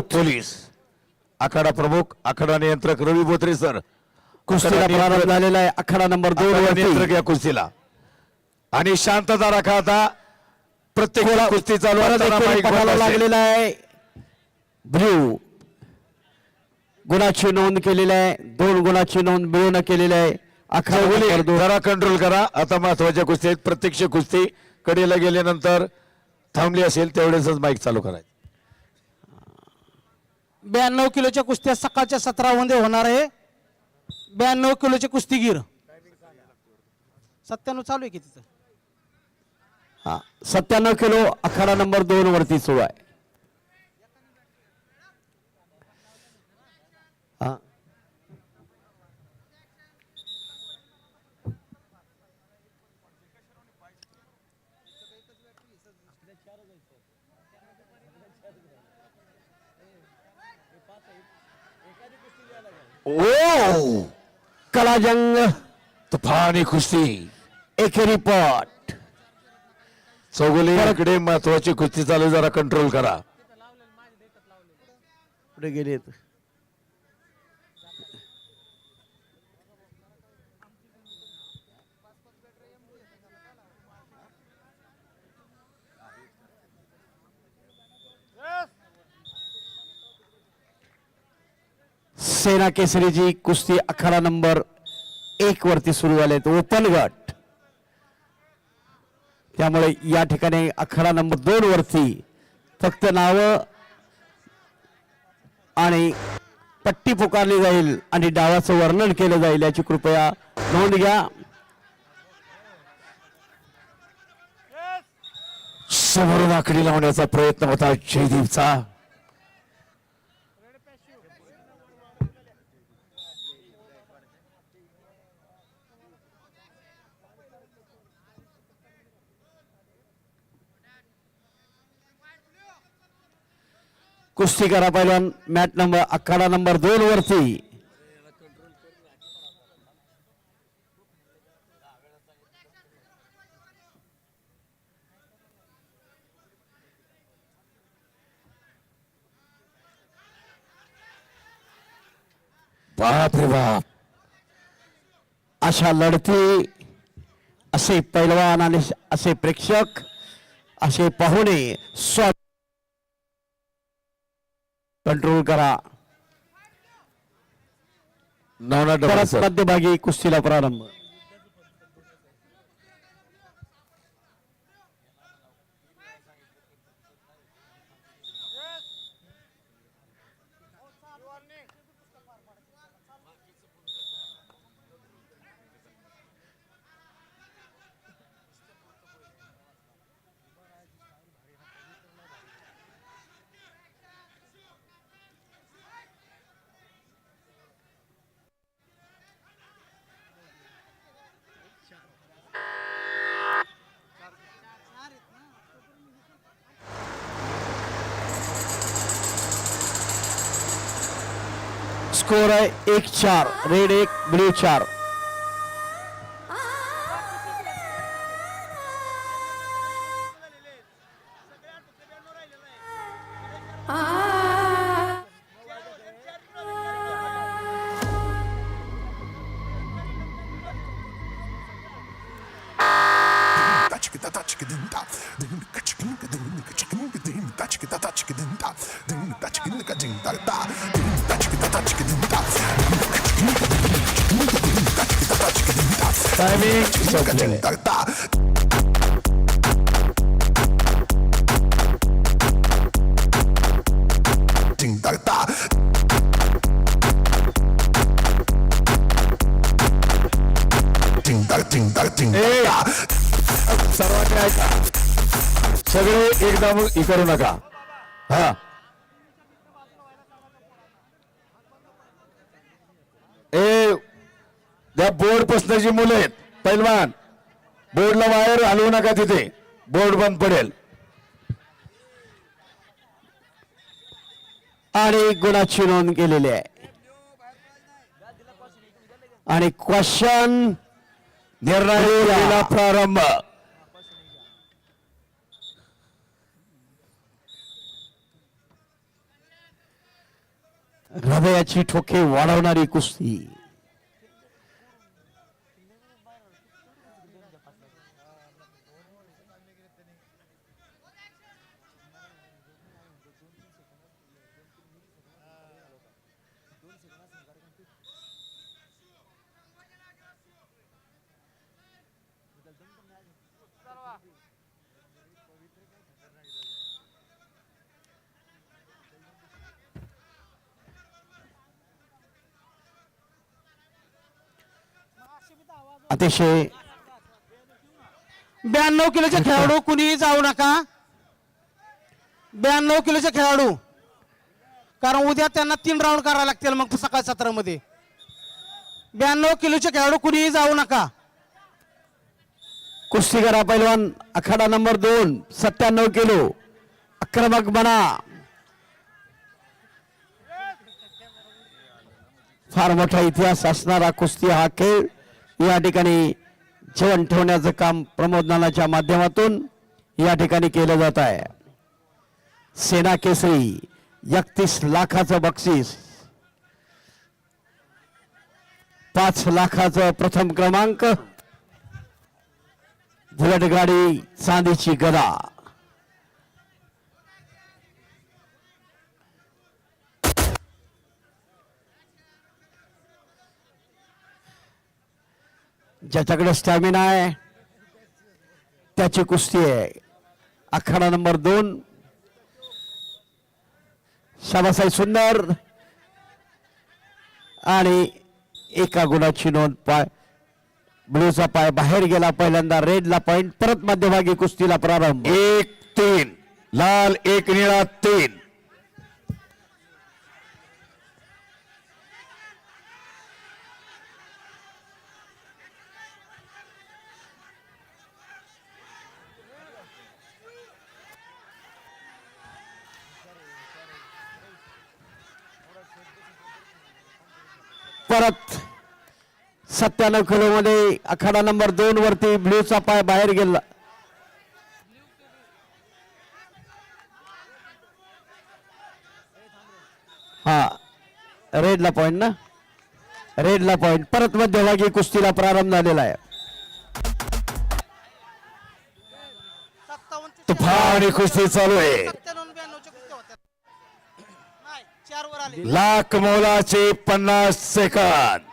Police. आखाडा प्रमुख आखाडा नियंत्रक रवी Botre sir. कुस्तीला प्रारंभ झालेला आहे. आखाडा नंबर दोन नियंत्रक या कुस्तीला. आणि शांतता राखा आता. प्रत्येक कुस्ती चालू. लागलेला आहे. ब्ल्यू. गुणाची नोंद केलेली आहे. दोन गुणाची नोंद मिळून केलेली आहे. जरा कंट्रोल करा. आता महत्त्वाच्या कुस्ती आहेत. प्रत्यक्ष कुस्ती. कडेला गेल्यानंतर थांबली असेल तेवढेच माईक चालू करायचं. ब्याण्णव किलोच्या कुस्त्या सकाळच्या सतरामध्ये होणार आहे. ब्याण्णव किलोचे कुस्तीगीर सत्त्याण्णव चालू आहे की तिथं? हा सत्त्याण्णव किलो अखाडा नंबर दोन वरती सुरू आहे. ओ कलाजंग तुफानी कुस्ती एकेरी पट चौगुले इकडे महत्वाची कुस्ती चालू जरा कंट्रोल करा. पुढे गेलेत. सेना केसरीची कुस्ती अखाडा नंबर एक वरती सुरू झाले ओपन गट. त्यामुळे या ठिकाणी अखाडा नंबर दोन वरती फक्त नाव आणि पट्टी पुकारली जाईल आणि डावाचं वर्णन केलं जाईल याची कृपया नोंद घ्या. समोरून आकडी लावण्याचा प्रयत्न होता जयदीपचा. कुस्ती करा पहिलवान. मॅट नंबर अखाडा नंबर दोन वरती. बाप रे बाप. अशा लढती असे पैलवान आणि असे प्रेक्षक असे पाहुणे स्व कंट्रोल करा. परत मध्यभागी कुस्तीला प्रारंभ. स्कोर आहे एक चार रेड एक ब्ल्यू चार टायमिंग संपलेलं आहे. ए, सर्वांनी ऐका सगळे एकदम हे करू नका हा ए त्या बोर्ड पसण्याची मुलं आहेत पैलवान बोर्डला वायर हलवू नका तिथे बोर्ड बंद पडेल. आणि गुणाची नोंद केलेली आहे. आणि क्वेश्चन निर्णय प्रारंभ. हृदयाची ठोके वाढवणारी कुस्ती. अतिशय ब्याण्णव किलोचे खेळाडू कुणीही जाऊ नका. ब्याण्णव किलोचे खेळाडू. कारण उद्या त्यांना तीन राऊंड करावे लागतील मग सकाळ सत्रामध्ये. ब्याण्णव किलोचे खेळाडू कुणीही जाऊ नका. कुस्तीगरा पैलवान आखाडा नंबर दोन सत्त्याण्णव किलो. आक्रमक बना. फार मोठा इतिहास असणारा कुस्ती हा खेळ. या ठिकाणी जेवण ठेवण्याचं काम प्रमोद नानाच्या माध्यमातून या ठिकाणी केलं जात आहे. सेना केसरी एकतीस लाखाचं बक्षीस. पाच लाखाचं प्रथम क्रमांक. बुलेट गाडी चांदीची गदा. ज्याच्याकडे स्टॅमिना आहे त्याची कुस्ती आहे. आखाडा नंबर दोन. शाबासाई सुंदर. आणि एका गुणाची नोंद पाय ब्लूचा पाय बाहेर गेला पहिल्यांदा रेडला पॉइंट परत मध्यभागी कुस्तीला प्रारंभ. एक तीन. लाल एक निळा तीन. परत सत्त्याण्णव किलो मध्ये आखाडा नंबर दोन वरती ब्ल्यूचा पाय बाहेर गेला. हा रेडला पॉइंट ना? रेडला पॉइंट परत मध्यभागी कुस्तीला प्रारंभ झालेला आहे. तुफानी कुस्ती चालू आहे. लाख मोलाचे पन्नास सेकंद.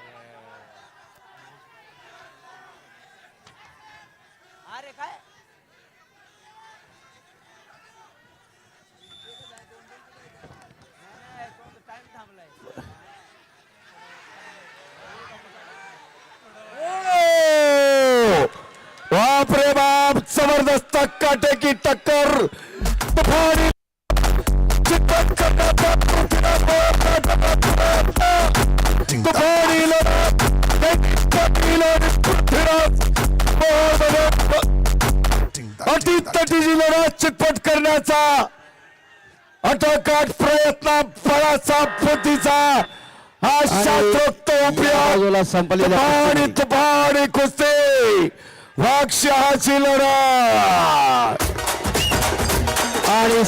ओ! बाप रे बाप जबरदस्त काटे की टक्कर. तुफानी चिकन करण्याचा चितपट करण्याचा अटोकाट प्रयत्न फळाचा बुद्धीचा हा शास्त्रोक्त उपयोग. संपलेल्या तुफानी कुस्ती. वाक्षाची लढत. आणि